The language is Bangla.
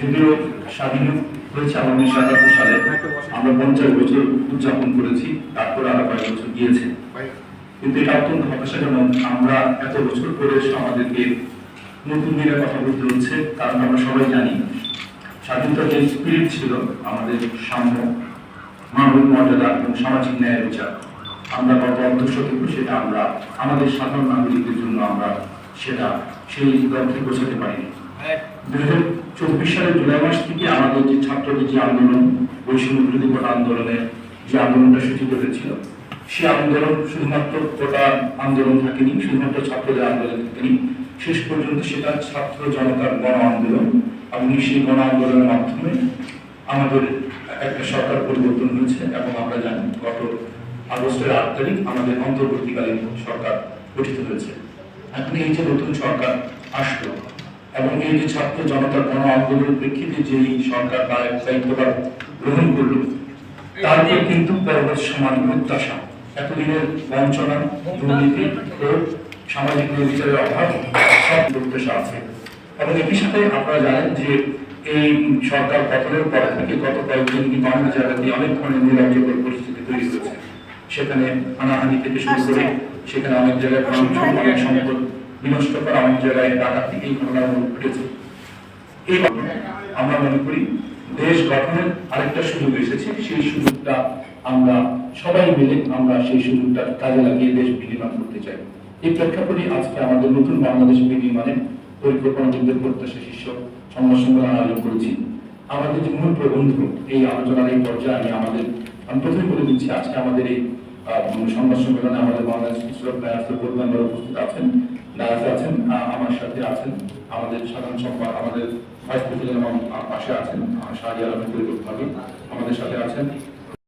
যদিও স্বাধীন হয়েছে আমার উনিশশো একাত্তর সালে, আমরা পঞ্চাশ বছর উদযাপন করেছি, তারপরে আরও কয়েক বছর গিয়েছে। কিন্তু এটা অত্যন্ত হতাশাজনক, আমরা এত বছর এসে আমাদেরকে নতুন দিনের কথা বলতে হচ্ছে কারণ আমরা সবাই জানি স্বাধীনতার যে স্পিরিট ছিল আমাদের সাম্য, মানবিক মর্যাদা এবং সামাজিক ন্যায় বিচার। আমরা গত অন্তঃসত্ত্ব সেটা আমরা, আমাদের সাধারণ নাগরিকদের জন্য আমরা সেটা সেই লক্ষ্যে পৌঁছাতে পারিনি। দুই চব্বিশ সালের জুলাই থেকে আমাদের যে ছাত্রদের যে আন্দোলন, বৈষম্য বিরোধী কোটা আন্দোলনের যে আন্দোলনটা সূচিত হয়েছিল সেই আন্দোলন শুধুমাত্র কোটা আন্দোলন থাকেনি, শুধুমাত্র ছাত্রদের আন্দোলন থাকেনি। শেষ পর্যন্ত সেটা ছাত্র জনতার গণ আন্দোলন এবং সেই গণ আন্দোলনের মাধ্যমে আমাদের একটা সরকার পরিবর্তন হয়েছে এবং আমরা জানি গত আগস্টের আট তারিখ আমাদের অন্তর্বর্তীকালীন সরকার গঠিত হয়েছে। এখন এই যে নতুন সরকার আসলো এবং এই যে ছাত্র জনতার গণ আন্দোলনের প্রেক্ষিতে যে সরকার তার দায়িত্বভার গ্রহণ করল তারপর কিন্তু পরবর্তী সময় প্রত্যাশা। এতদিনের বঞ্চনা দুর্নীতি ক্ষোভ সামাজিক বিচারের অভাব সব প্রত্যাশা আছে। এবং একই সাথে আপনারা জানেন যে এই সরকার পতনের পর থেকে গত কয়েকদিন কিন্তু অনেক জায়গাতে অনেক ধরনের নিরাজ্যকর পরিস্থিতি তৈরি হয়েছে। সেখানে হানাহানি থেকে শুরু করে সেখানে অনেক জায়গায় অনেক সম্পদ বিনষ্ট করা অনেক জায়গায় ডাকাতি এই ঘটনাগুলো এই আমরা মনে করি দেশ গঠনের আরেকটা সুযোগ এসেছে। সেই সুযোগটা আমরা সবাই মিলে আমরা সেই সুযোগটা কাজে লাগিয়ে দেশ বিনির্মাণ করতে চাই। এই প্রেক্ষাপটে আজকে আমাদের নতুন বাংলাদেশ বিনির্মাণের পরিকল্পনা যুদ্ধের প্রত্যাশা শীর্ষ সংবাদ সম্মেলন আয়োজন করেছি। আমাদের যে মূল প্রবন্ধ, এই আলোচনার এই পর্যায়ে আমি আমাদের, আমি প্রথমে বলে দিচ্ছি, আজকে আমাদের এই সংবাদ সম্মেলনে আমাদের বাংলাদেশ কৃষক প্রায়াসের বোর্ড আছেন আহ, আমার সাথে আছেন আমাদের সাধারণ আমাদের ভাইস পাশে আছেন শাহরি আলমের পরিবর্তন আমাদের সাথে আছেন।